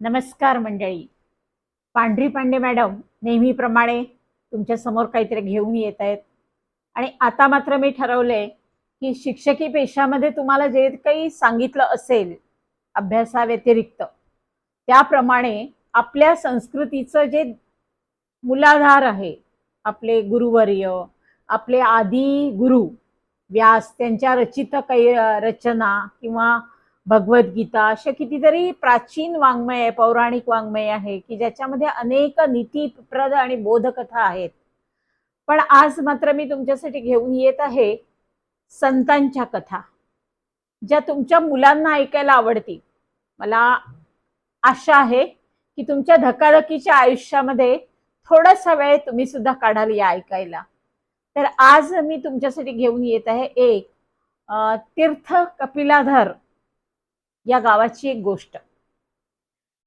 नमस्कार मंडळी. पांढरी पांडे मॅडम नेहमीप्रमाणे तुमच्यासमोर काहीतरी घेऊन येत आहेत. आणि आता मात्र मी ठरवलंय की शिक्षकी पेशामध्ये तुम्हाला जे काही सांगितलं असेल अभ्यासाव्यतिरिक्त त्याप्रमाणे आपल्या संस्कृतीचं जे मूलाधार आहे आपले गुरुवर्य आपले आदी गुरु व्यास त्यांच्या रचित काही रचना किंवा भगवद्गीता अशा कितीतरी प्राचीन वाङ्मय आहे पौराणिक वाङ्मय आहे की ज्याच्यामध्ये अनेक नीतीप्रद आणि बोधकथा आहेत. पण आज मात्र मी तुमच्यासाठी घेऊन येत आहे संतांच्या कथा ज्या तुमच्या मुलांना ऐकायला आवडतील. मला आशा आहे की तुमच्या धकाधकीच्या आयुष्यामध्ये थोडासा वेळ तुम्ही सुद्धा काढाल या ऐकायला. तर आज मी तुमच्यासाठी घेऊन येत आहे एक तीर्थ कपिलाधर. या गावाची एक गोष्ट.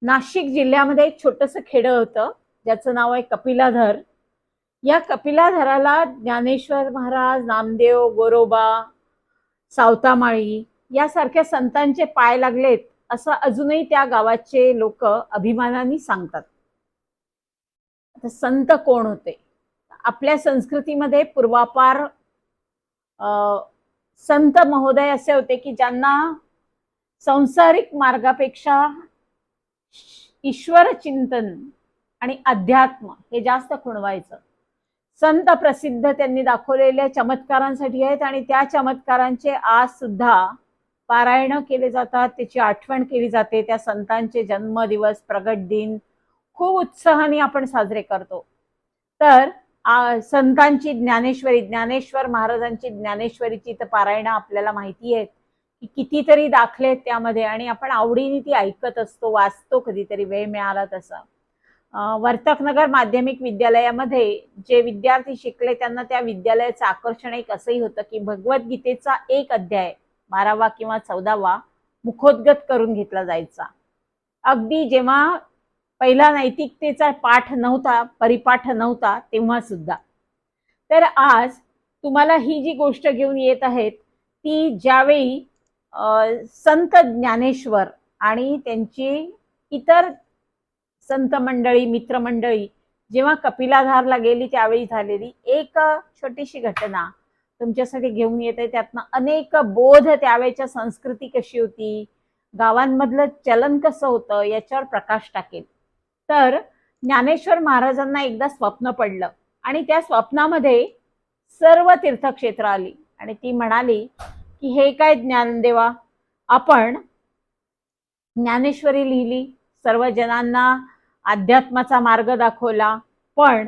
नाशिक जिल्ह्यामध्ये एक छोटंसं खेडं होतं ज्याचं नाव आहे कपिलाधर. या कपिलाधराला ज्ञानेश्वर महाराज नामदेव गोरोबा सावतामाळी यासारख्या संतांचे पाय लागलेत असं अजूनही त्या गावाचे लोक अभिमानाने सांगतात. आता संत कोण होते? आपल्या संस्कृतीमध्ये पूर्वापार संत महोदय असे होते की ज्यांना संसारिक मार्गापेक्षा ईश्वर चिंतन आणि अध्यात्म हे जास्त खुणवायचं. संत प्रसिद्ध त्यांनी दाखवलेल्या चमत्कारांसाठी आहेत आणि त्या चमत्कारांचे आज सुद्धा पारायण केले जातात त्याची आठवण केली जाते त्या संतांचे जन्मदिवस प्रगट दिन खूप उत्साहाने आपण साजरे करतो. तर आ, संतांची ज्ञानेश्वरी ज्ञानेश्वर महाराजांची ज्ञानेश्वरीची तर पारायणं आपल्याला माहिती आहेत. कितीतरी दाखले आहेत त्यामध्ये आणि आपण आवडीने ती ऐकत असतो वाचतो कधीतरी वेळ मिळाला तसा. वर्तकनगर माध्यमिक विद्यालयामध्ये जे विद्यार्थी शिकले त्यांना त्या विद्यालयाचं आकर्षण एक असंही होतं की भगवद्गीतेचा एक अध्याय बारावा किंवा चौदावा मुखोद्गत करून घेतला जायचा. अगदी जेव्हा पहिला नैतिकतेचा पाठ नव्हता परिपाठ नव्हता तेव्हा सुद्धा. तर आज तुम्हाला ही जी गोष्ट घेऊन येत आहेत ती ज्यावेळी संत ज्ञानेश्वर आणि त्यांची इतर संत मंडळी मित्रमंडळी जेव्हा कपिलाधारला गेली त्यावेळी झालेली एक छोटीशी घटना तुमच्यासाठी घेऊन येते. त्यातनं अनेक बोध त्यावेळेच्या संस्कृती कशी होती गावांमधलं चलन कसं होतं याच्यावर प्रकाश टाकेल. तर ज्ञानेश्वर महाराजांना एकदा स्वप्न पडलं आणि त्या स्वप्नामध्ये सर्व तीर्थक्षेत्र आली आणि ती म्हणाली की हे काय ज्ञानदेवा आपण ज्ञानेश्वरी लिहिली सर्व जणांना अध्यात्माचा मार्ग दाखवला पण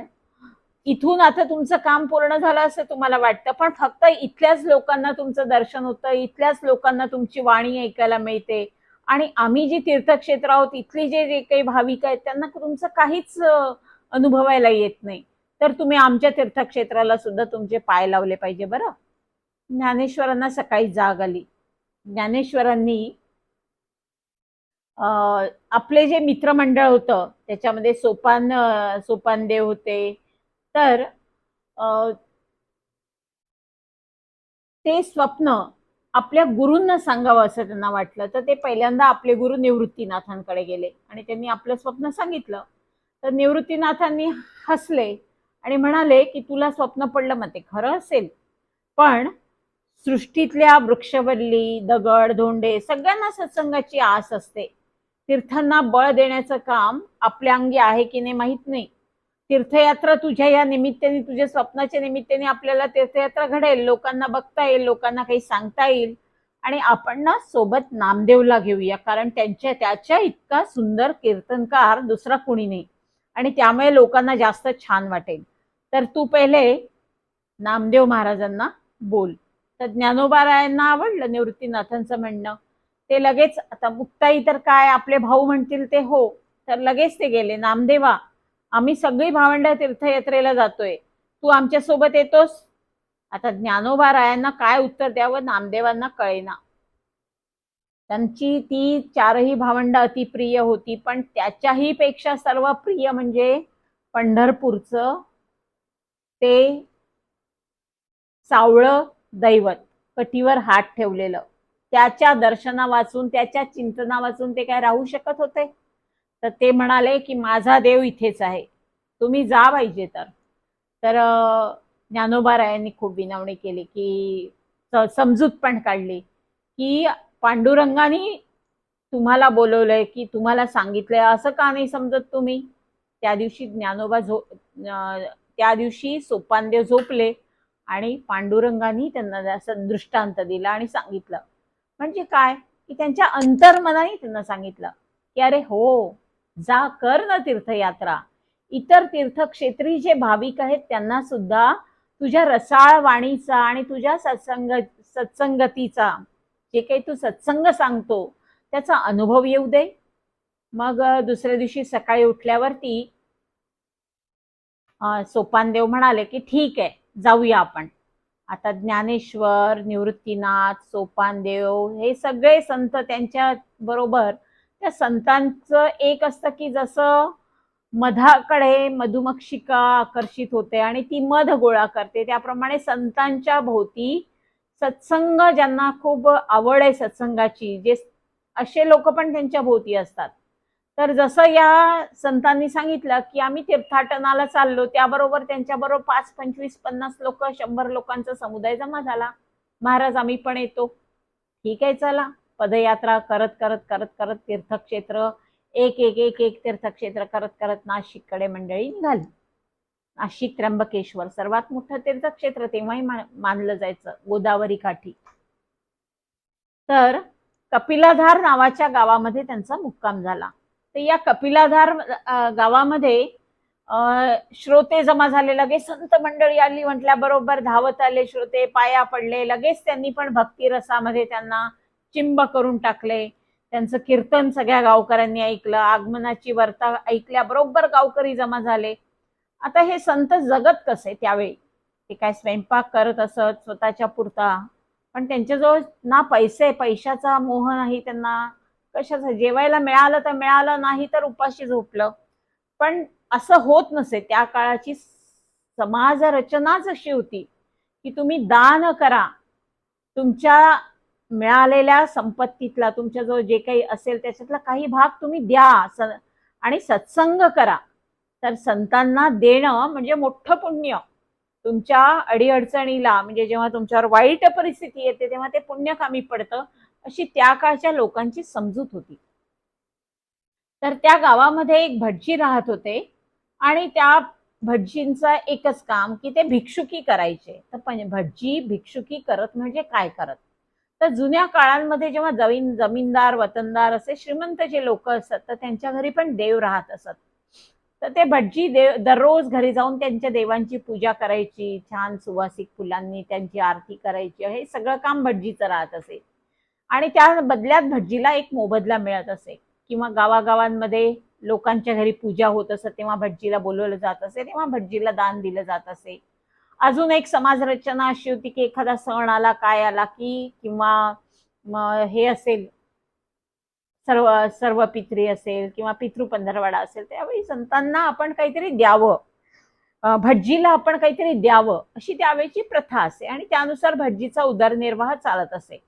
इथून आता तुमचं काम पूर्ण झालं असं तुम्हाला वाटतं. पण फक्त इथल्याच लोकांना तुमचं दर्शन होतं इथल्याच लोकांना तुमची वाणी ऐकायला मिळते. आणि आम्ही जी तीर्थक्षेत्र आहोत इथली जे जे काही भाविक आहेत त्यांना तुमचं काहीच अनुभवायला येत नाही. तर तुम्ही आमच्या तीर्थक्षेत्राला सुद्धा तुमचे पाय लावले पाहिजे बरं? ज्ञानेश्वरांना सकाळी जाग आली. ज्ञानेश्वरांनी आपले जे मित्रमंडळ होतं त्याच्यामध्ये सोपान सोपानदेव होते. तर अं, ते स्वप्न आपल्या गुरूंना सांगावं असं त्यांना वाटलं. तर ते पहिल्यांदा आपले गुरु निवृत्तीनाथांकडे गेले आणि त्यांनी आपलं स्वप्न सांगितलं. तर निवृत्तीनाथांनी हसले आणि म्हणाले की तुला स्वप्न पडलं मग ते खरं असेल. पण सृष्टीतल्या वृक्षवल्ली दगड धोंडे सगळ्यांना सत्संगाची आस असते. तीर्थांना बळ देण्याचं काम आपल्या अंगी आहे की नाही माहीत नाही. तीर्थयात्रा तुझ्या या निमित्ताने तुझ्या स्वप्नाच्या निमित्ताने आपल्याला तीर्थयात्रा घडेल लोकांना बघता येईल लोकांना काही सांगता येईल आणि आपण ना सोबत नामदेवला घेऊया कारण त्यांच्या त्याच्या इतका सुंदर कीर्तनकार दुसरा कुणी नाही. आणि त्यामुळे लोकांना जास्त छान वाटेल. तर तू पहिले नामदेव महाराजांना बोल. तर ज्ञानोबारायांना आवडलं निवृत्तीनाथांचं म्हणणं. ते लगेच आता मुक्ताई तर काय आपले भाऊ म्हणतील ते हो तर लगेच ते गेले. नामदेवा आम्ही सगळी भावंड तीर्थयात्रेला जातोय. तू आमच्यासोबत येतोस? आता ज्ञानोबा रायांना काय उत्तर द्यावं नामदेवांना कळेना. त्यांची ती चारही भावंड अतिप्रिय होती पण त्याच्याही पेक्षा सर्व प्रिय म्हणजे पंढरपूरचं ते सावळं दैवत कटीवर हात ठेवलेलं. त्याच्या दर्शना वाचून त्याच्या चिंतना वाचून ते काय राहू शकत होते? तर ते म्हणाले की माझा देव इथेच आहे. तुम्ही जा पाहिजे तर. तर ज्ञानोबारायांनी खूप विनवणी केली की समजूत पण काढली की पांडुरंगाने तुम्हाला बोलवलंय की तुम्हाला सांगितलंय असं का नाही समजत तुम्ही? त्या दिवशी ज्ञानोबा झो त्या दिवशी सोपानदेव झोपले. आणि पांडुरंगाने त्यांना असं दृष्टांत दिला आणि सांगितलं. म्हणजे काय? की त्यांच्या अंतर्मनाने त्यांना सांगितलं की अरे हो जा कर ना तीर्थयात्रा. इतर तीर्थक्षेत्री जे भाविक आहेत त्यांना सुद्धा तुझ्या रसाळ वाणीचा आणि तुझ्या सत्संग सत्संगतीचा जे काही तू सत्संग सांगतो त्याचा अनुभव येऊ दे. मग दुसऱ्या दिवशी सकाळी उठल्यावरती सोपानदेव म्हणाले की ठीक आहे जाऊया आपण. आता ज्ञानेश्वर निवृत्तीनाथ सोपानदेव हे सगळे संत त्यांच्या बरोबर त्या संतांचं एक असतं की जसं मधाकडे मधुमक्षिका आकर्षित होते आणि ती मध गोळा करते. त्याप्रमाणे संतांच्या भोवती सत्संग ज्यांना खूप आवड आहे सत्संगाची जे असे लोक पण त्यांच्या भोवती असतात. तर जसं या संतांनी सांगितलं की आम्ही तीर्थाटनाला चाललो त्याबरोबर त्यांच्याबरोबर पाच पंचवीस पन्नास लोक शंभर लोकांचा समुदाय जमा झाला. महाराज आम्ही पण येतो. ठीक आहे चला. पदयात्रा करत करत करत करत तीर्थक्षेत्र एक एक एक एक तीर्थक्षेत्र करत करत नाशिककडे मंडळी निघाली. नाशिक त्र्यंबकेश्वर सर्वात मोठं तीर्थक्षेत्र तेव्हाही मानलं जायचं गोदावरी काठी. तर कपिलाधार नावाच्या गावामध्ये त्यांचा मुक्काम झाला. तर या कपिलाधार गावामध्ये श्रोते जमा झाले लगेच संत मंडळी आली म्हटल्याबरोबर धावत आले श्रोते पाया पडले लगेच त्यांनी पण भक्तिरसामध्ये त्यांना चिंब करून टाकले. त्यांचं कीर्तन सगळ्या गावकऱ्यांनी ऐकलं आगमनाची वर्ता ऐकल्याबरोबर गावकरी जमा झाले. आता हे संत जगत कसे त्यावेळी? ते काय स्वयंपाक करत असत स्वतःच्या पुरता पण त्यांच्याजवळ ना पैसे पैशाचा मोह नाही त्यांना कशाचं? जेवायला मिळालं तर मिळालं नाही तर उपाशी झोपलं. पण असं होत नसे. त्या काळाची समाज रचनाच अशी होती की तुम्ही दान करा. तुमच्या मिळालेल्या संपत्तीतला तुमच्याजवळ जे काही असेल त्याच्यातला काही भाग तुम्ही द्या. स- आणि सत्संग करा. तर संतांना देणं म्हणजे मोठं पुण्य. तुमच्या अडीअडचणीला म्हणजे जेव्हा तुमच्यावर वाईट परिस्थिती येते तेव्हा ते पुण्य कामी पडतं. अशी त्या काळच्या लोकांची समजूत होती. तर त्या गावामध्ये एक भटजी राहत होते आणि त्या भटजींचं एकच काम की ते भिक्षुकी करायचे. तर पण भटजी भिक्षुकी करत म्हणजे काय करत? तर जुन्या काळांमध्ये जेव्हा जमीन जमीनदार वतनदार असे श्रीमंत जे लोक असतात तर त्यांच्या घरी पण देव राहत असत. तर ते भटजी देव दररोज घरी जाऊन त्यांच्या देवांची पूजा करायची छान सुवासिक फुलांनी त्यांची आरती करायची हे सगळं काम भटजीचं राहत असे. आणि त्या बदल्यात भटजीला एक मोबदला मिळत असे. किंवा गावागावांमध्ये लोकांच्या घरी पूजा होत असत तेव्हा भटजीला बोलवलं जात असे तेव्हा भटजीला दान दिलं जात असे. अजून एक समाज रचना अशी होती की एखादा सण आला काय आला की किंवा हे असेल सर्व सर्व पित्री असेल किंवा पितृ पंधरवाडा असेल त्यावेळी संतांना आपण काहीतरी द्यावं. भटजीला आपण काहीतरी द्यावं अशी त्यावेळची प्रथा असे आणि त्यानुसार भटजीचा उदरनिर्वाह चालत असे.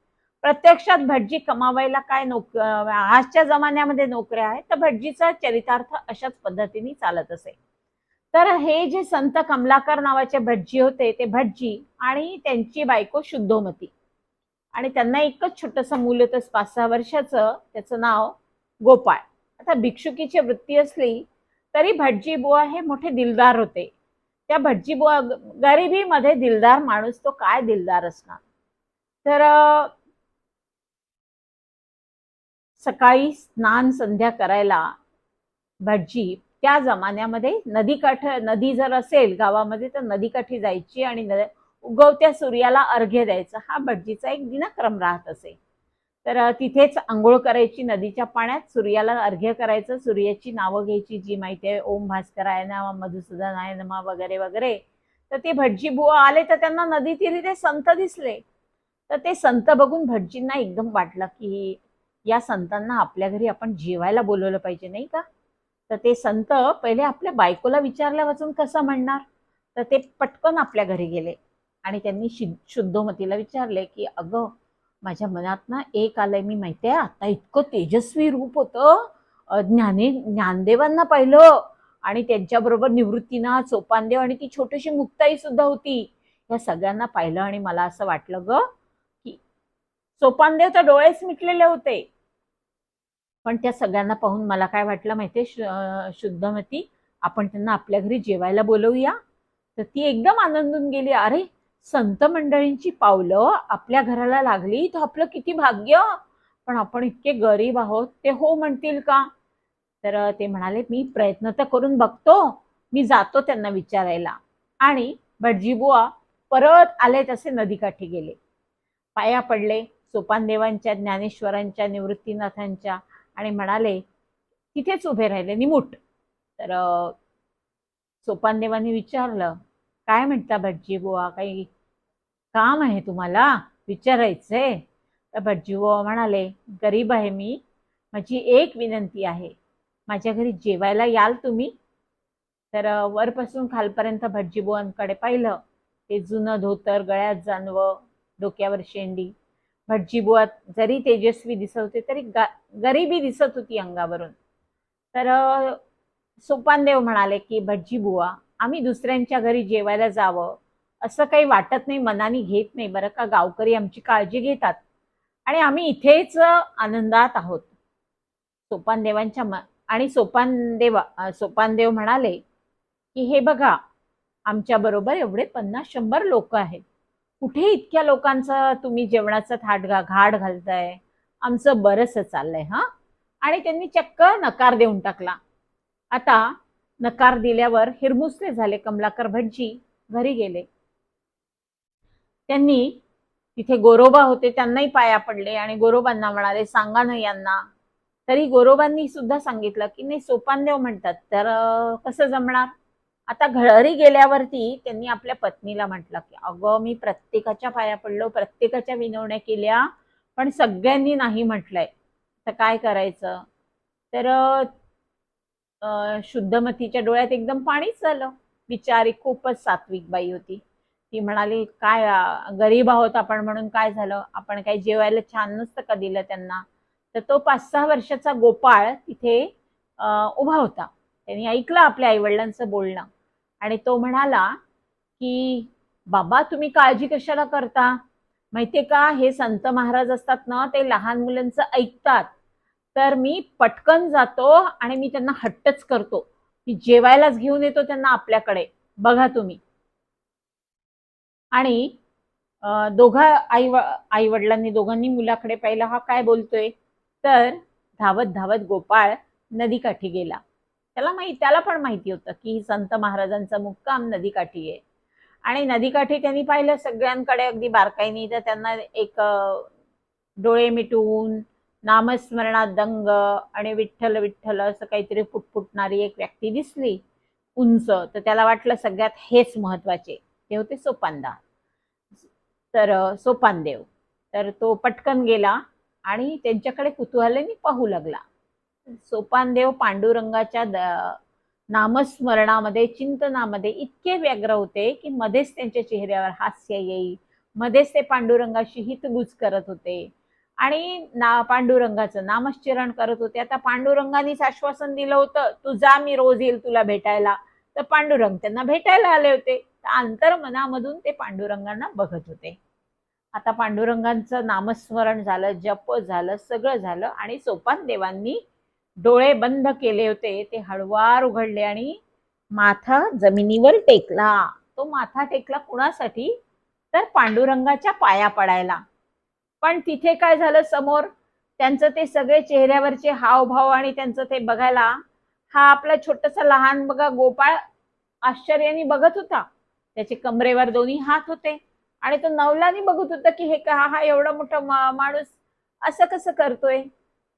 प्रत्यक्षात भटजी कमावायला काय नोक आजच्या जमान्यामध्ये नोकऱ्या आहेत तर भटजीचा चरितार्थ अशाच पद्धतीने चालत असे. तर हे जे संत कमलाकर नावाचे भटजी होते ते भटजी आणि त्यांची बायको शुद्धोमती आणि त्यांना एकच छोटंसं मूल होतं पाच सहा वर्षाचं त्याचं नाव गोपाळ. आता भिक्षुकीची वृत्ती असली तरी भटजी बुवा हे मोठे दिलदार होते. त्या भटजी बुवा गरिबीमध्ये दिलदार माणूस तो काय दिलदार असणार? तर सकाळी स्नान संध्या करायला भटजी त्या जमान्यामध्ये नदीकाठ नदी जर असेल गावामध्ये तर नदीकाठी जायची आणि उगवत्या सूर्याला अर्घ्य द्यायचा. हा भटजीचा एक दिनक्रम राहत असे. तर तिथेच आंघोळ करायची नदीच्या पाण्यात सूर्याला अर्घ्य करायचं. सूर्याची नावं घ्यायची जी माहिती आहे ओम भास्कराय नम मधुसूदनाय नमा वगैरे वगैरे. तर ते भटजी बुवा आले तर त्यांना नदीतीरी ते संत दिसले. तर ते संत बघून भटजींना एकदम वाटलं की या संतांना आपल्या घरी आपण जेवायला बोलवलं पाहिजे नाही का? तर ते संत पहिले आपल्या बायकोला विचारल्या वाचून कसं म्हणणार? तर ते पटकन आपल्या घरी गेले आणि त्यांनी शि शुद्धोमतीला विचारले की अगं माझ्या मनात ना एक आलंय मी माहितीये आता इतकं तेजस्वी रूप होतं ज्ञाने ज्ञानदेवांना पाहिलं आणि त्यांच्याबरोबर निवृत्तीनाथ सोपानदेव आणि ती छोटीशी मुक्ताई सुद्धा होती. या सगळ्यांना पाहिलं आणि मला असं वाटलं ग की सोपानदेव तर डोळेच मिटलेले होते. पण त्या सगळ्यांना पाहून मला काय वाटलं माहितीये? आहे शुद्धमती आपण त्यांना आपल्या घरी जेवायला बोलवूया. तर ती एकदम आनंदून गेली. अरे संत मंडळींची पावलं आपल्या घराला लागली. तर आपलं किती भाग्य. पण आपण इतके गरीब आहोत. ते हो म्हणतील का? तर ते म्हणाले मी प्रयत्न तर करून बघतो. मी जातो त्यांना विचारायला. आणि भटजीबुवा परत आले तसे नदीकाठी गेले. पाया पडले. सोपानदेवांच्या ज्ञानेश्वरांच्या निवृत्तीनाथांच्या आणि म्हणाले तिथेच उभे राहिले निमूट. तर सोपानदेवांनी विचारलं काय म्हणता भटजी बुवा काही काम आहे तुम्हाला? विचारायचंय? तर भटजी बुवा म्हणाले गरीब आहे मी माझी एक विनंती आहे माझ्या घरी जेवायला याल तुम्ही? तर वरपासून खालपर्यंत भटजी बुवांकडे पाहिलं ते जुनं धोतर गळ्यात जानवं डोक्यावर शेंडी भटजीबुवा जरी तेजस्वी दिसत होते तरी गरिबी दिसत होती अंगावरून. तर सोपानदेव म्हणाले की भटजीबुवा आम्ही दुसऱ्यांच्या घरी जेवायला जावं. असं काही वाटत नाही मनाने घेत नाही. बरं का गावकरी आमची काळजी घेतात. आणि आम्ही इथेच आनंदात आहोत. सोपानदेवांच्या म आणि सोपानदेवा सोपानदेव म्हणाले की हे बघा आमच्या बरोबर एवढे पन्नास शंभर लोक आहेत. कुठे इतक्या लोकांचं तुम्ही जेवणाचा थाट घा घाट घालताय? आमचं बरंच चाललंय हा? आणि त्यांनी चक्क नकार देऊन टाकला. आता नकार दिल्यावर हिरमुसले झाले कमलाकर भटजी घरी गेले. त्यांनी तिथे गोरोबा होते त्यांनाही पाया पडले आणि गोरोबांना म्हणाले सांगा ना यांना. तरी गोरोबांनी सुद्धा सांगितलं की नाही सोपानदेव म्हणतात. तर कसं जमणार? आता घरी गेल्यावरती त्यांनी आपल्या पत्नीला म्हटलं की अगं मी प्रत्येकाच्या पाया पडलो प्रत्येकाच्या विनवण्या केल्या पण सगळ्यांनी नाही म्हटलंय. तर काय करायचं? तर शुद्धमतीच्या डोळ्यात एकदम पाणीच झालं बिचारी खूपच सात्विक बाई होती. ती म्हणाली काय गरीब आहोत आपण म्हणून काय झालं? आपण काही जेवायला छान नसतं का दिलं त्यांना? तर तो पाच सहा वर्षाचा गोपाळ तिथे उभा होता. त्यांनी ऐकलं आपल्या आईवडिलांचं बोलणं. आणि तो म्हणाला की बाबा तुम्ही काळजी कशाला करता? माहितीये का हे संत महाराज असतात ना ते लहान मुलांचं ऐकतात. तर मी पटकन जातो आणि मी त्यांना हट्टच करतो. की जेवायलाच घेऊन येतो त्यांना आपल्याकडे. बघा तुम्ही. आणि दोघं दोघा आई आई वडिलांनी दोघांनी मुलाकडे पाहिलं हा काय बोलतोय? तर धावत धावत गोपाळ नदीकाठी गेला. त्याला माहीत त्याला पण माहिती होतं की संत महाराजांचा मुक्काम नदीकाठी आहे. आणि नदीकाठी त्यांनी पाहिलं सगळ्यांकडे अगदी बारकाईनी तर त्यांना एक डोळे मिटवून नामस्मरणात दंग आणि विठ्ठल विठ्ठल असं काहीतरी फुटफुटणारी एक व्यक्ती दिसली उंच. तर त्याला वाटलं सगळ्यात हेच महत्त्वाचे. ते होते सोपानदा तर सोपानदेव. तर तो पटकन गेला आणि त्यांच्याकडे कुतूहलाने पाहू लागला. सोपानदेव पांडुरंगाच्या द- नामस्मरणामध्ये चिंतनामध्ये इतके व्यग्र होते की मध्येच त्यांच्या चेहऱ्यावर हास्य येईल. मध्येच ते पांडुरंगाशी हितगुज करत होते. आणि ना पांडुरंगाचं नामश्चरण करत होते. आता पांडुरंगानेच आश्वासन दिलं होतं तू जा मी रोज येईल तुला भेटायला. तर पांडुरंग त्यांना भेटायला आले होते. तर अंतर्मनामधून ते पांडुरंगांना बघत होते. आता पांडुरंगांचं नामस्मरण झालं जप झालं सगळं झालं आणि सोपान देवांनी डोळे बंद केले होते ते हळवार उघडले आणि माथा जमिनीवर टेकला. तो माथा टेकला कुणासाठी? तर पांडुरंगाच्या पाया पडायला. पण तिथे काय झालं समोर? त्यांचं ते सगळे चेहऱ्यावरचे हावभाव आणि त्यांचं ते बघायला हा आपला छोटासा लहान बघा गोपाळ आश्चर्याने बघत होता. त्याचे कमरेवर दोन्ही हात होते आणि तो नवलानी बघत होता की हे का हा एवढा मोठा माणूस असं कसं करतोय?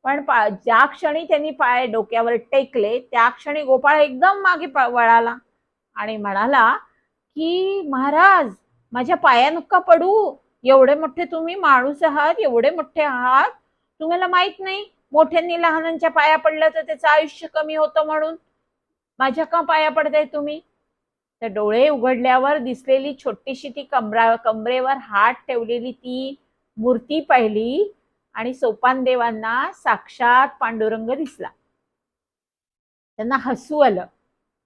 पण ज्या क्षणी त्यांनी पाय डोक्यावर टेकले त्या क्षणी गोपाळ एकदम मागे वळाला आणि म्हणाला की महाराज माझ्या पाया पडू. एवढे मोठे तुम्ही माणूस आहात एवढे मोठे आहात. तुम्हाला माहीत नाही मोठ्यांनी लहानांच्या पाया पडलं तर त्याचं आयुष्य कमी होतं म्हणून. माझ्या का पाया पडताय तुम्ही? तर डोळे उघडल्यावर दिसलेली छोटीशी ती कमरा कमरेवर हात ठेवलेली ती मूर्ती पाहिली. आणि सोपान देवांना साक्षात पांडुरंग दिसला. त्यांना हसू आलं.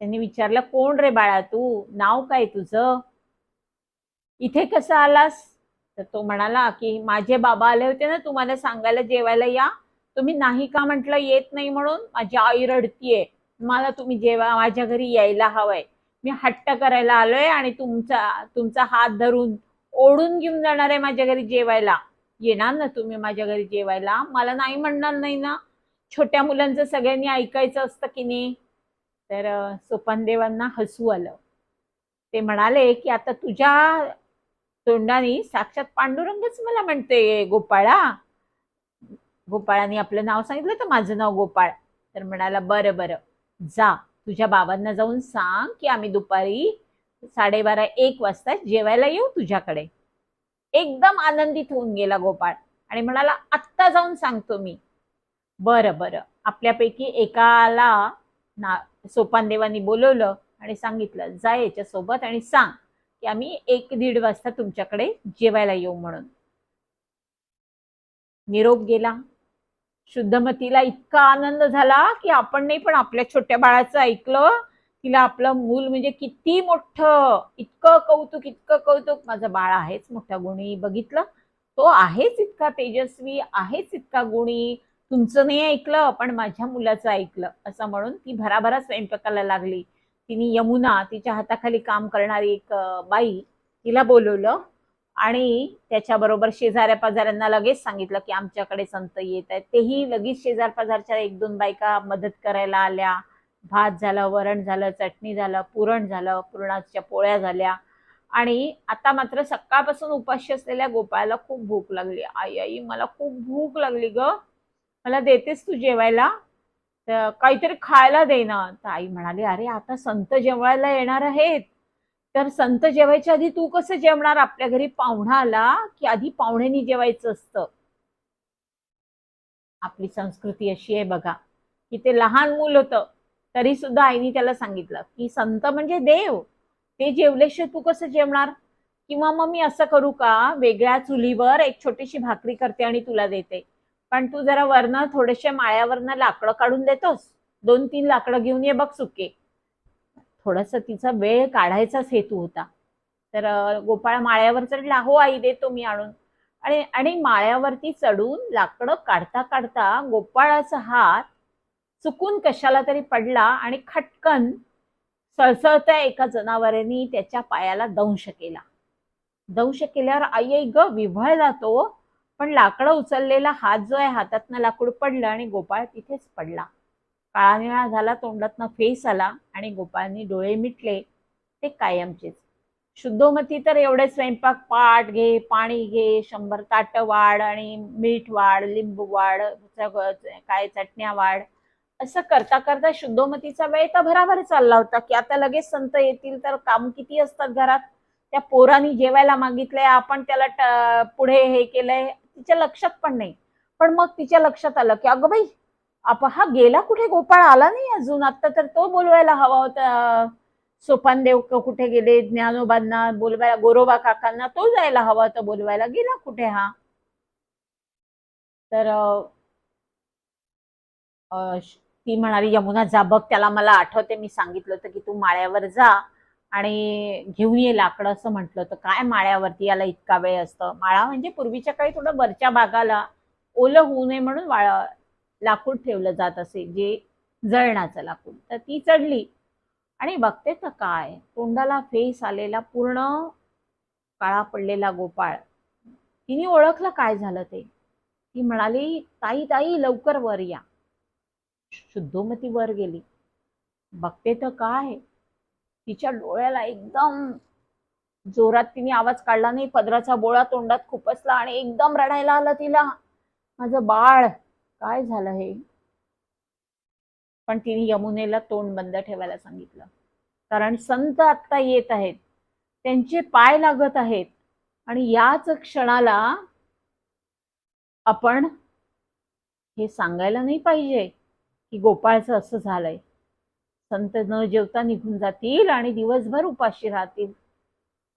त्यांनी विचारलं कोण रे बाळा तू? नाव काय तुझं? इथे कसं आलास? तर तो म्हणाला की माझे बाबा आले होते ना तुम्हाला सांगायला जेवायला या. तुम्ही नाही का म्हटलं येत नाही म्हणून? माझी आई रडतीये. मला तुम्ही जेवा माझ्या घरी यायला हवंय. मी हट्ट करायला आलोय आणि तुमचा तुमचा हात धरून ओढून घेऊन जाणार आहे माझ्या घरी जेवायला. येणार ना तुम्ही माझ्या घरी जेवायला? मला नाही म्हणणार नाही ना. छोट्या मुलांचं सगळ्यांनी ऐकायचं असतं की नाही? तर सोपानदेवांना हसू आलं. ते म्हणाले की आता तुझ्या तोंडाने साक्षात पांडुरंगच मला म्हणते गोपाळा. गोपाळाने आपलं नाव सांगितलं तर माझं नाव गोपाळ. तर म्हणाला बरं बरं. जा तुझ्या बाबांना जाऊन सांग की आम्ही दुपारी साडेबारा एक वाजता जेवायला येऊ तुझ्याकडे. एकदम आनंदित होऊन गेला गोपाळ. आणि म्हणाला आत्ता जाऊन सांगतो मी. बरं बरं. आपल्यापैकी एकाला ना सोपानदेवानी बोलवलं आणि सांगितलं जा याच्यासोबत आणि सांग की आम्ही एक दीड वाजता तुमच्याकडे जेवायला येऊ म्हणून. निरोप गेला. शुद्धमतीला इतका आनंद झाला की आपण नाही पण आपल्या छोट्या बाळाचं ऐकलं तिला आपलं मूल म्हणजे किती मोठं इतकं कौतुक इतकं कौतुक. माझं बाळ आहेच मोठ्या गुणी. बघितलं? तो आहेच इतका तेजस्वी आहेच इतका गुणी. तुमचं नाही ऐकलं पण माझ्या मुलाचं ऐकलं. असं म्हणून ती भराभरा स्वयंपाकाला लागली. तिने यमुना तिच्या हाताखाली काम करणारी एक बाई तिला बोलवलं आणि त्याच्याबरोबर शेजाऱ्या पाजाऱ्यांना लगेच सांगितलं की आमच्याकडे संत येत आहेत. तेही लगेच शेजार पाजारच्या एक दोन बायका मदत करायला आल्या. भात झालं वरण झालं चटणी झालं पुरण झालं पुरणाच्या पोळ्या झाल्या. आणि आता मात्र सकाळपासून उपाशी असलेल्या गोपाळाला खूप भूक लागली. आई आई मला खूप भूक लागली ग. मला देतेस तू जेवायला? तर काहीतरी खायला दे ना. तर आई म्हणाली अरे आता संत जेवायला येणार आहेत. तर संत जेवायच्या आधी तू कसं जेवणार? आपल्या घरी पाहुणा आला की आधी पाहुण्यानी जेवायचं असतं. आपली संस्कृती अशी आहे बघा की ते लहान मूल होतं. तरी सुद्धा आईने त्याला सांगितलं की संत म्हणजे देव. ते जेवल्याशिवाय तू कसं जेवणार? किंवा मग मी असं करू का? वेगळ्या चुलीवर एक छोटीशी भाकरी करते आणि तुला देते. पण तू जरा वरनं थोडेसे माळ्यावरनं लाकडं काढून देतोस. दोन तीन लाकडं घेऊन ये बघ सुके. थोडस तिचा वेळ काढायचाच हेतू होता. तर गोपाळ माळ्यावर चढला हो आई देतो मी आणून. आणि आणि माळ्यावरती चढून लाकडं काढता काढता गोपाळाचा हात चुकून कशाला तरी पडला आणि खटकन सळसळत्या एका जनावरांनी त्याच्या पायाला दंश केला. दंश केल्यावर आई आई ग विव्हळला तो पण लाकडं उचललेला हात जो आहे हातातनं लाकूड पडलं आणि गोपाळ तिथेच पडला. काळा निळा झाला तोंडातनं फेस आला आणि गोपाळनी डोळे मिटले. ते कायमचेच. शुद्धोमती तर एवढे स्वयंपाक पाट घे पाणी घे शंभर ताट वाढ आणि मीठ वाढ लिंबू वाढ काय चटण्या वाढ. असं करता करता शुद्धोमतीचा वेळ तर भराभर चालला होता की आता लगेच संत येतील तर काम किती असतात घरात? त्या पोरांनी जेवायला मागितलंय आपण त्याला पुढे हे केलंय तिच्या लक्षात पण नाही. पण मग तिच्या लक्षात आलं की अगं बाई आप हा गेला कुठे? गोपाळ आला नाही अजून? आता तर तो बोलवायला हवा होता. सोपानदेव कुठे गेले? ज्ञानोबांना बोलवायला गोरोबा काकांना तो जायला हवा होता बोलवायला. गेला कुठे हा? तर अं, ती म्हणाली यमुना जा बघ त्याला मला आठवते मी सांगितलं होतं की तू माळ्यावर जा आणि घेऊन ये लाकडं असं म्हटलं होतं. काय माळ्यावरती याला इतका वेळ असतं? माळा म्हणजे पूर्वीच्या काळी थोडं वरच्या भागाला ओलं होऊ नये म्हणून वाळा लाकूड ठेवलं जात असे जे जळणाचं लाकूड. तर ती चढली. आणि बघते तर काय तोंडाला फेस आलेला पूर्ण काळा पडलेला गोपाळ. तिने ओळखलं काय झालं ते? ती म्हणाली ताई ताई लवकर वर या. शुद्धोमती वर गेली. बघते तर काय तिच्या डोळ्याला एकदम जोरात तिने आवाज काढला नाही. पदराचा बोळा तोंडात खुपसला आणि एकदम रडायला आला तिला. माझं बाळ काय झालं हे? पण तिने यमुनेला तोंड बंद ठेवायला सांगितलं. कारण संत आत्ता येत आहेत. त्यांचे पाय लागत आहेत. आणि याच क्षणाला आपण हे सांगायला नाही पाहिजे. की गोपाळचं असं झालंय. संत न जेवता निघून जातील आणि दिवसभर उपाशी राहतील.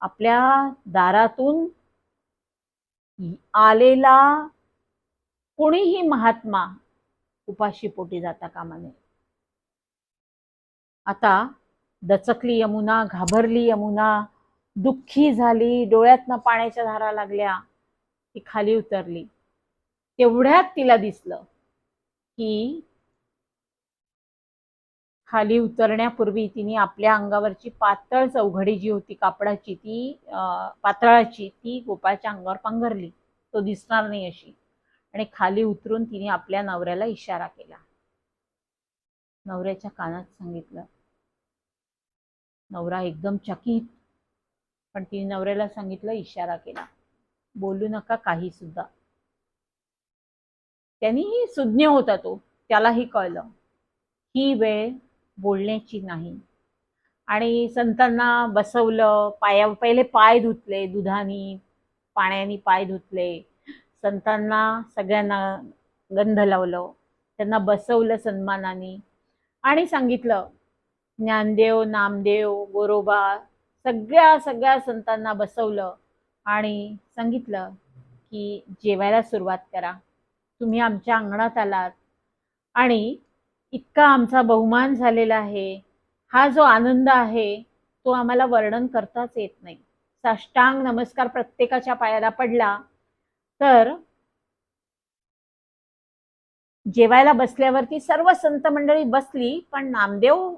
आपल्या दारातून आलेला कोणीही महात्मा उपाशी पोटी जाता कामा नये. आता दचकली यमुना घाबरली यमुना दुःखी झाली डोळ्यातनं पाण्याच्या धारा लागल्या ती खाली उतरली. तेवढ्यात तिला दिसलं की खाली उतरण्यापूर्वी तिने आपल्या अंगावरची पातळ चौघडी जी होती कापडाची ती पातळाची ती गोपाळच्या अंगावर पांघरली. तो दिसणार नाही अशी. आणि खाली उतरून तिने आपल्या नवऱ्याला इशारा केला. नवऱ्याच्या कानात सांगितलं नवरा एकदम चकित. पण तिने नवऱ्याला सांगितलं इशारा केला बोलू नका काही सुद्धा. त्यांनीही सुज्ञ होता तो. त्यालाही कळलं. ही वेळ बोलण्याची नाही. आणि संतांना बसवलं पाया पहिले पाय धुतले दुधानी पाण्याने पाय धुतले. संतांना सगळ्यांना गंध लावलं. त्यांना बसवलं सन्मानाने. आणि सांगितलं ज्ञानदेव नामदेव गोरोबा सगळ्या सगळ्या संतांना बसवलं. आणि सांगितलं की जेवायला सुरुवात करा. तुम्ही आमच्या अंगणात आलात. आणि इतका आमचा बहुमान झालेला आहे. हा जो आनंद आहे तो आम्हाला वर्णन करताच येत नाही. साष्टांग नमस्कार प्रत्येकाच्या पायाला पडला तर जेवायला बसल्यावरती सर्व संत मंडळी बसली पण नामदेव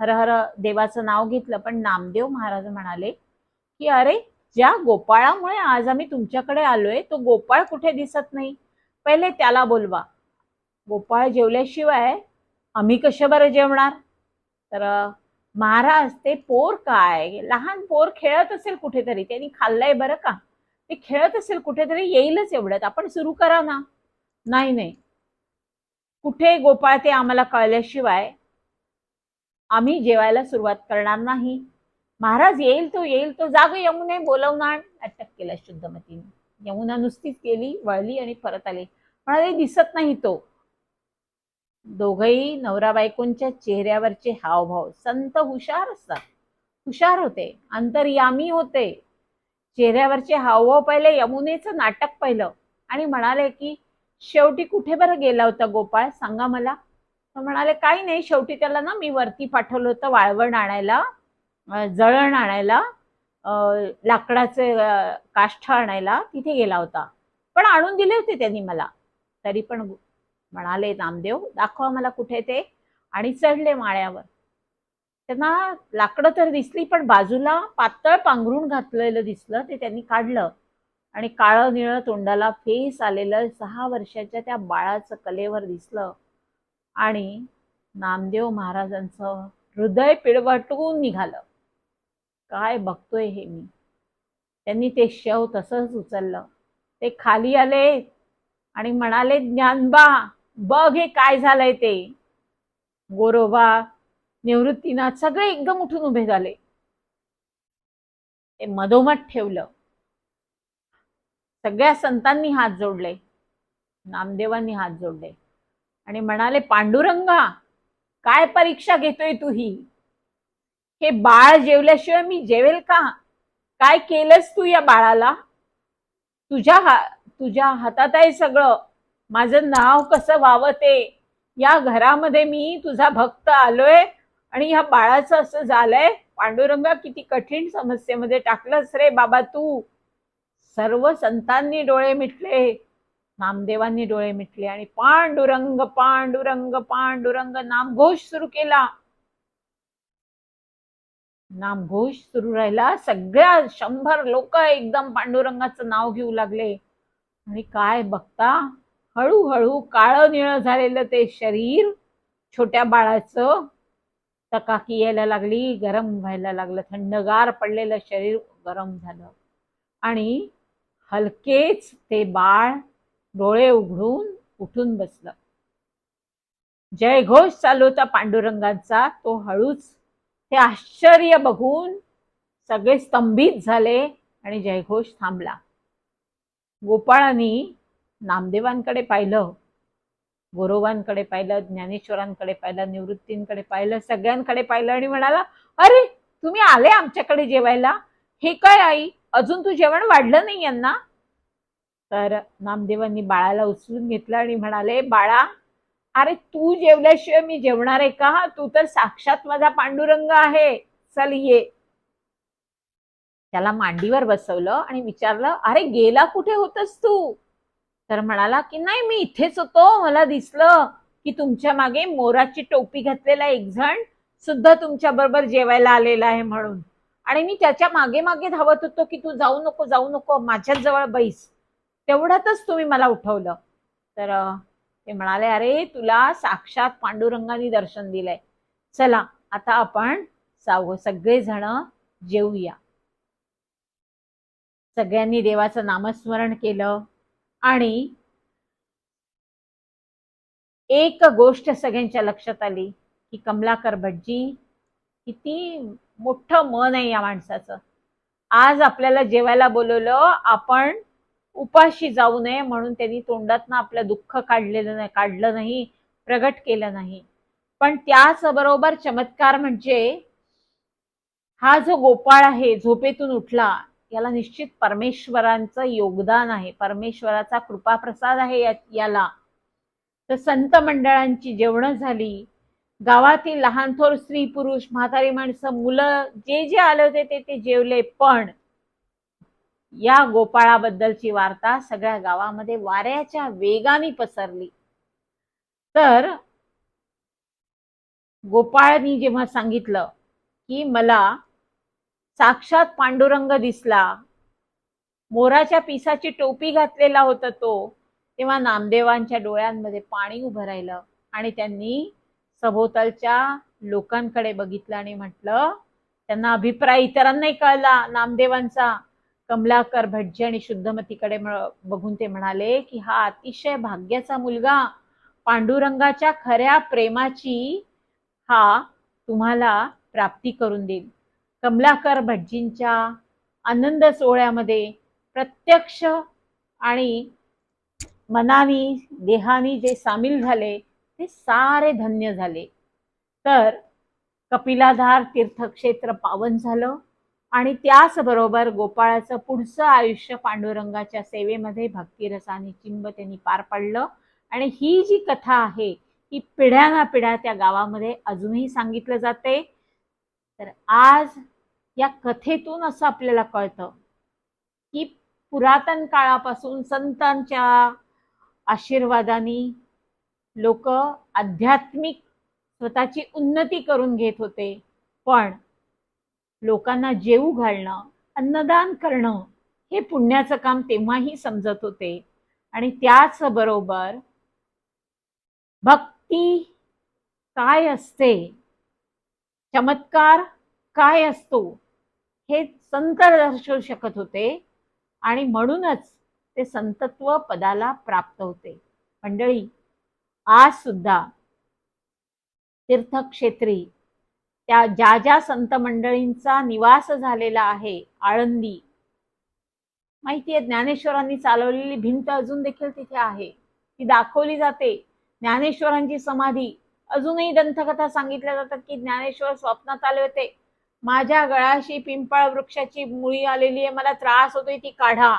हर हर देवाचं नाव घेतलं पण नामदेव महाराज म्हणाले की अरे ज्या गोपाळामुळे आज आम्ही तुमच्याकडे आलोय तो गोपाळ कुठे दिसत नाही? पहिले त्याला बोलवा. गोपाळ जेवल्याशिवाय आम्ही कशा बरं जेवणार? तर महाराज ते पोर काय? लहान पोर खेळत असेल कुठेतरी त्यांनी खाल्लंय बरं का? ते खेळत असेल कुठेतरी येईलच एवढ्यात. आपण सुरू करा ना. नाही नाही. कुठे गोपाळ ते आम्हाला कळल्याशिवाय आम्ही जेवायला सुरुवात करणार नाही. महाराज येईल तो येईल तो. जाग यमुने बोलवणार. अटक केला शुद्धमतीने. यमुना नुसतीच गेली वळली आणि परत आली. म्हणाले दिसत नाही तो. दोघही नवरा बायकोंच्या चेहऱ्यावरचे हावभाव. संत हुशार असतात. हुशार होते. अंतर्यामी होते. चेहऱ्यावरचे हावभाव पाहिले यमुनेचं नाटक पाहिलं. आणि म्हणाले की शेवटी कुठे बरं गेला होता गोपाळ? सांगा मला. तर म्हणाले काही नाही. शेवटी त्याला ना मी वरती पाठवलं होतं वाळवण आणायला जळण आणायला अं, लाकडाचे काष्ठ आणायला. तिथे गेला होता. पण आणून दिले होते त्यांनी मला. तरी पण म्हणाले नामदेव दाखवा मला कुठे ते. आणि चढले माळ्यावर. त्यांना लाकडं तर दिसली पण बाजूला पातळ पांघरून घातलेलं दिसलं ते त्यांनी काढलं. आणि काळं निळं तोंडाला फेस आलेलं सहा वर्षाच्या त्या बाळाचं कलेवर दिसलं. आणि नामदेव महाराजांचं हृदय पिळवटून निघालं. काय बघतोय हे मी? त्यांनी ते शव तसंच उचललं. ते खाली आले आणि म्हणाले ज्ञानबा बघ हे काय झालंय ते. गोरोबा निवृत्तीनाथ सगळे एकदम उठून उभे झाले. ते मधोमध ठेवलं. सगळ्या संतांनी हात जोडले. नामदेवांनी हात जोडले. आणि म्हणाले पांडुरंगा काय परीक्षा घेतोय तू ही हे बाळ जेवल्याशिवाय मी जेवेल का? काय केलंस तू या बाळाला? तुझ्या हा तुझ्या हातात आहे सगळं. माझं नाव कसं व्हावं ते या घरामध्ये मी तुझा भक्त आलोय आणि ह्या बाळाचं असं झालंय पांडुरंगा किती कठीण समस्येमध्ये टाकलंस रे बाबा तू. सर्व संतांनी डोळे मिटले नामदेवांनी डोळे मिटले आणि पांडुरंग पांडुरंग पांडुरंग नामघोष सुरू केला. नामघोष सुरू राहिला सगळ्या शंभर लोक एकदम पांडुरंगाचं नाव घेऊ लागले. आणि काय बघता? हळूहळू काळं निळं झालेलं ते शरीर छोट्या बाळाचं तकाकी यायला लागली गरम व्हायला लागलं थंडगार पडलेलं शरीर गरम झालं. आणि हलकेच ते बाळ डोळे उघडून उठून बसलं. जयघोष चालू होता पांडुरंगांचा तो हळूच ते आश्चर्य बघून सगळे स्तंभित झाले आणि जयघोष थांबला. गोपाळांनी नामदेवांकडे पाहिलं गोरोबांकडे पाहिलं ज्ञानेश्वरांकडे पाहिलं निवृत्तींकडे पाहिलं सगळ्यांकडे पाहिलं आणि म्हणाला अरे तुम्ही आले आमच्याकडे जेवायला? हे काय आई? अजून तू जेवण वाढलं नाही यांना? तर नामदेवांनी बाळाला उचलून घेतलं आणि म्हणाले बाळा अरे तू जेवल्याशिवाय मी जेवणार आहे का? तू तर साक्षात माझा पांडुरंग आहे. चल ये. त्याला मांडीवर बसवलं आणि विचारलं अरे गेला कुठे होतस तू? तर म्हणाला की नाही मी इथेच होतो. मला दिसलं की तुमच्या मागे मोराची टोपी घातलेला एक जण सुद्धा तुमच्या बरोबर जेवायला आलेला आहे म्हणून. आणि मी त्याच्यामागे मागे धावत होतो की तू जाऊ नको जाऊ नको माझ्याच जवळ बैस. तेवढ्यातच तुम्ही मला उठवलं. तर ते म्हणाले अरे तुला साक्षात पांडुरंगाने दर्शन दिलंय. चला आता आपण साव सगळेजण जेवूया सगळ्यांनी देवाचं नामस्मरण केलं. आणि एक गोष्ट सगळ्यांच्या लक्षात आली की कमलाकर भटजी किती मोठं मन आहे या माणसाचं. आज आपल्याला जेवायला बोलवलं आपण उपाशी जाऊ नये म्हणून त्यांनी तोंडातनं आपलं दुःख काढलेलं नाही काढलं नाही प्रगट केलं नाही. पण त्याच बरोबर चमत्कार म्हणजे हा जो गोपाळ आहे झोपेतून उठला याला निश्चित परमेश्वरांचं योगदान आहे. परमेश्वराचा कृपाप्रसाद आहे या- याला. तर संत मंडळांची जेवणं झाली. गावातील लहान थोर स्त्री पुरुष म्हातारी माणसं मुलं जे जे आले होते ते ते जेवले. पण या गोपाळाबद्दलची वार्ता सगळ्या गावामध्ये वाऱ्याच्या वेगाने पसरली. तर गोपाळनी जेव्हा सांगितलं की मला साक्षात पांडुरंग दिसला. मोराच्या पिसाची टोपी घातलेला होता तो. तेव्हा नामदेवांच्या डोळ्यांमध्ये पाणी उभं राहिलं आणि त्यांनी सभोवतालच्या लोकांकडे बघितलं आणि म्हटलं त्यांना अभिप्राय इतरांनाही कळला. नामदेवांचा कमलाकर भटजी आणि शुद्धमतीकडे बघून ते म्हणाले की हा अतिशय भाग्याचा मुलगा. पांडुरंगाच्या खऱ्या प्रेमाची हा तुम्हाला प्राप्ती करून देईल. कमलाकर भटजींच्या आनंद सोहळ्यामध्ये प्रत्यक्ष आणि मनानी देहानी जे सामील झाले ते सारे धन्य झाले. तर कपिलाधार तीर्थक्षेत्र पावन झालं आणि त्याचबरोबर गोपाळाचं पुढचं आयुष्य पांडुरंगाच्या सेवेमध्ये भक्तिरसाने चिंब त्यांनी पार पाडलं. आणि ही जी कथा आहे ही पिढ्यानापिढ्या त्या गावामध्ये अजूनही सांगितलं जाते. तर आज या कथेतून असं आपल्याला कळतं की पुरातन काळापासून संतांच्या आशीर्वादाने लोक आध्यात्मिक स्वतःची उन्नती करून घेत होते. पण लोकांना जेवू घालणं अन्नदान करणं हे पुण्याचं काम तेव्हाही समजत होते. आणि त्याच बरोबर भक्ती काय असते? चमत्कार काय असतो हे संत दर्शवू शकत होते आणि म्हणूनच ते संतत्व पदाला प्राप्त होते. मंडळी आज सुद्धा तीर्थक्षेत्री त्या ज्या ज्या संत मंडळींचा निवास झालेला आहे आळंदी माहितीये ज्ञानेश्वरांनी चालवलेली भिंत अजून देखील तिथे आहे. ती दाखवली जाते. ज्ञानेश्वरांची समाधी अजूनही दंतकथा सांगितल्या जातात की ज्ञानेश्वर स्वप्नात आले होते. माझ्या गळाशी पिंपळ वृक्षाची मुळी आलेली आहे मला त्रास होतोय ती काढा.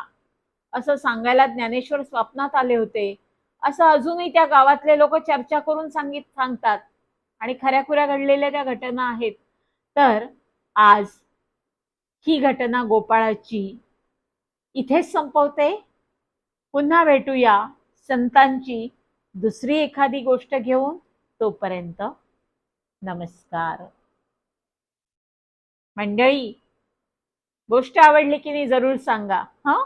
असं सांगायला ज्ञानेश्वर स्वप्नात आले होते. असं अजूनही त्या गावातले लोक चर्चा करून सांगित सांगतात. आणि खऱ्या खुऱ्या घडलेल्या त्या घटना आहेत. तर आज ही घटना गोपाळाची इथेच संपवते. पुन्हा भेटूया संतांची दुसरी एखादी गोष्ट घेऊन. तोपर्यंत नमस्कार. मंडळी गोष्ट आवडली की नाही जरूर सांगा हां?